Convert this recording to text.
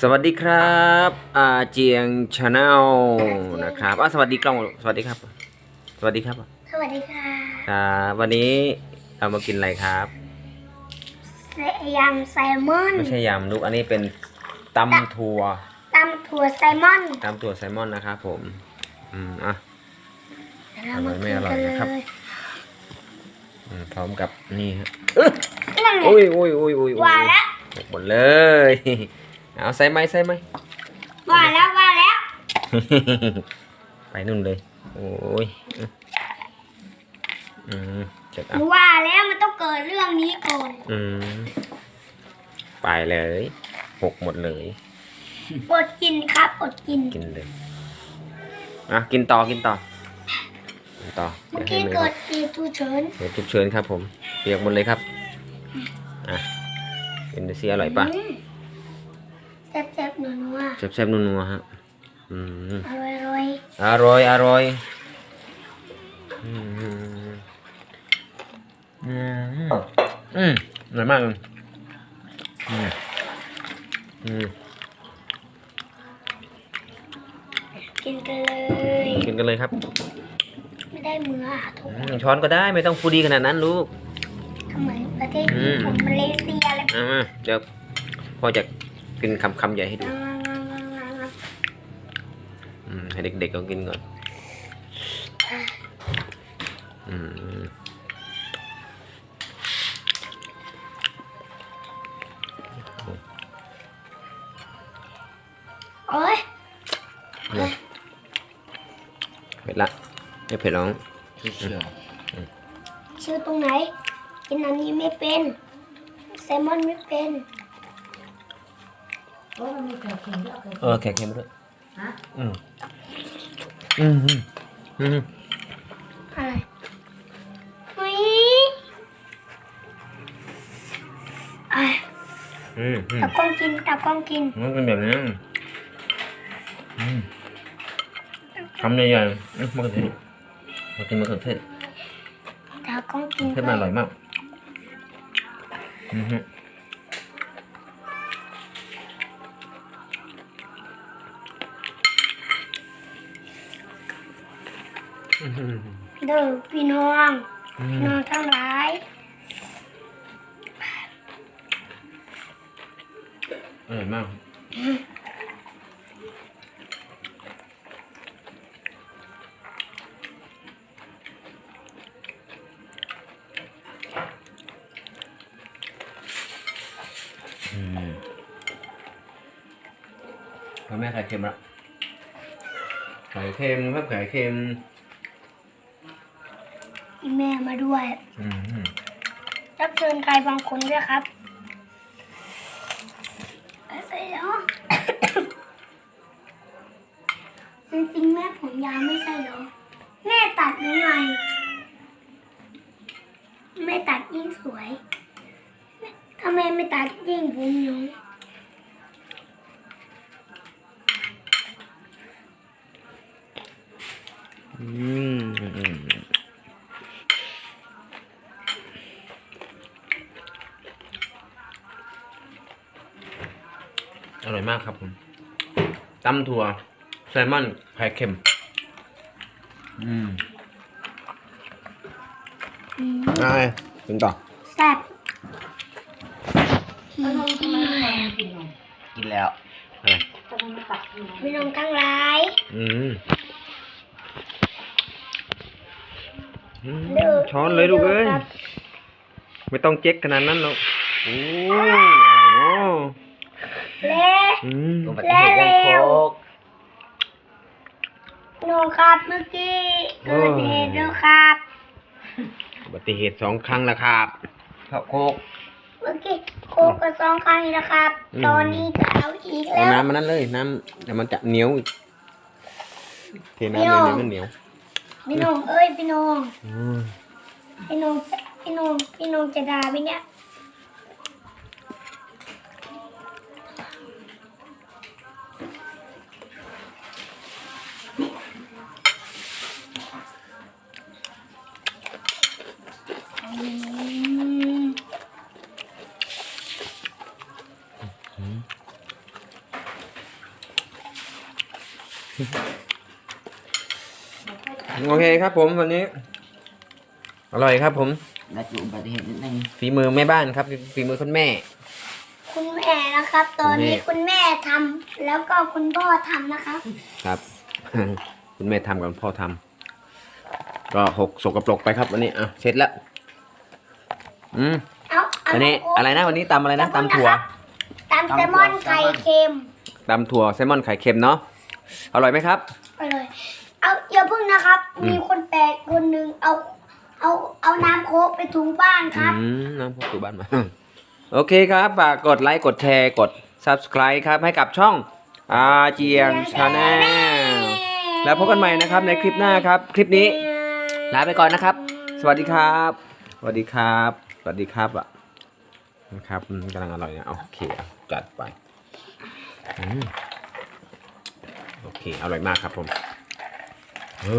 สวัสดีครับอาเจียงชาแนลนะครับอะสวัสดีกล้องสวัสดีครับ สวัสดีครับสวัสดีค่ะครับวันนี้เรามากินอะไรครับเสยำแซลมอนไม่ใช่ยำลูกอันนี้เป็นตำถั่วตำถั่วแซลมอนตำถั่วแซลมอนนะครับผม อืมอะเดี๋ยวเรามาไม่กินอร่อกัยนนะครับเลยอืมพร้อมกับนี่ฮะนั่นแหละอุ้ยอุ้ยอุ้ยอุ้ยว่าแล้วหกหมดเลย เอาใส่ไหมใส่ไหมว่าแล้วว่าแล้ว ไปนู่นเลย โอ้ยอืมอืมเจ็ดหอะนูว่าแล้วมันต้องเกิดเรื่องนี้ก่อนอืมไปเลยหกหมดเลยอดกินครับอดกินกินเลยอะกินต่อกินต่อกินต่อเมื่อดี๋กี้ยวให้เกิมือดเหตุฉุกเฉิน เดี๋ยวฉุกเฉินครับผมเปียกหมดเลยครับอะกินดูสิอร่อยปะ อืม แซ่บๆหนัวแซ่บๆนัวๆฮะอืมๆอร่อยอร่อยอร่อยอืมอืมอืมอืมอร่อยมากเลยอืมอืมๆกินกันเลยกินกันเลยครับไม่ได้มืออาถูกอืมช้อนก็ได้ไม่ต้องฟูดีขนาดนั้นลูกทำไมประเทศอืญี่มปุ่นมาเลเซียอะไรเอามาเดี๋ยวพ่อจะ กินคำคำใหญ่ให้ดูอืมให้เด็กๆเขากินก่อนอืมโอ้ยเนี่ยเผ็ดละไม่เผ็ดหรอกชื่อตรงไหนกินอันนี้ไม่เป็นแซลมอนไม่เป็น เออแขกเค็มด้วยอืมอืมอืมอืมอะไรเฮ้ยอะอืมอืมตากล้องกินตากล้องกินมันเป็นแบบนี้อืมคำใหญ่ๆอืมมะเขือเทศมากินมะเขือเทศตากล้องกินเทศมันอร่อยมากอืม เด้อพี่น้องอืพี่มน้องทั้งหลายอร่อยมากอืมพ่อแม่ไข่เค็มละไข่เค็มครับไข่เค็มอี แม่มาด้วยอืมรับเชิญใครบางคนด้วยครับไปแล้วจริงๆแม่ผมยาวไม่ใช่เหรอ แม่ตัดยังไงแม่ตัดยิ่งสวยถ้าแม่ไม่ตัดยิ่งผมยาวอืม อร่อยมากครับผมตำถั่วแซลมอนไข่เค็ม อืมอืมอ่าถึงต่อแซ่บกินแล้วอะไรพี่น้องทั้งหลายอืมอืมเด้อช้อนเลยลูกเอ้ยครับไม่ต้องเจ๊กขนาดนั้นหรอกโอ้ยเนาะ และอืมและเร็วโนครับเมื่อกี้เกิดเหตุแล้วครับ อุบัติเหตุสองครั้งแล้วครับข้าวโคก เมื่อกี้โคกกระซองครั้งนี้นะครับ อืม ตอนนี้จะเอาอีกเอาแล้ว น้ำมานั้นเลยน้ำเดี๋ยวมันจะเหนียวอีกเทน้ำพี่เลยน้องเดี๋ยวมันเหนียวพี่น้องเอ้ยพี่น้องอืมพี่น้องจะพี่น้องพี่น้องจะด่าไหมเนี่ย โอเคครับผมวันนี้ อร่อยครับ ผมและจุอุบัติเหตุนิดนึงฝีมือแม่บ้านครับฝีมือคุณแม่ คุณแม่นะครับ ตอนนี้คุคุณณแม่แม่ทำแล้วก็คุณพ่อทำนะครับ ครับ คุณแม่ทำกับพ่อทำก็หกสกปรกไปครับวันนี้อะเสร็จแล้วอืมเอาเอาวันนี้อะไรนะวันนี้ตำอะไรนะตำถั่วตำ แซลมอนไข่เค็มตำถั่วแซลมอนไข่เค็มเนาะอร่อยไหมครับไปเลยเอาอย่าเพิ่งนะครับอืมมีคนแปลกคนหนึ่งเอาเอาเอาน้ำโค้กไปถูบ้านครับอืมน้ำพกตัวบ้านมา โอเคครับฝากกดไลค์กดแชร์กด subscribe ครับ ให้กับช่องอาเจียงชาแนลแล้วพบกันใหม่นะครับในคลิปหน้าครับ คลิปนี้ลาไปก่อนนะครับ สวัสดีครับ สวัสดีครับ สวัสดีครับอะ นะครับกำลังอร่อยนะโอเคจัดไปอโอเคอร่อยมากครับผมเฮ้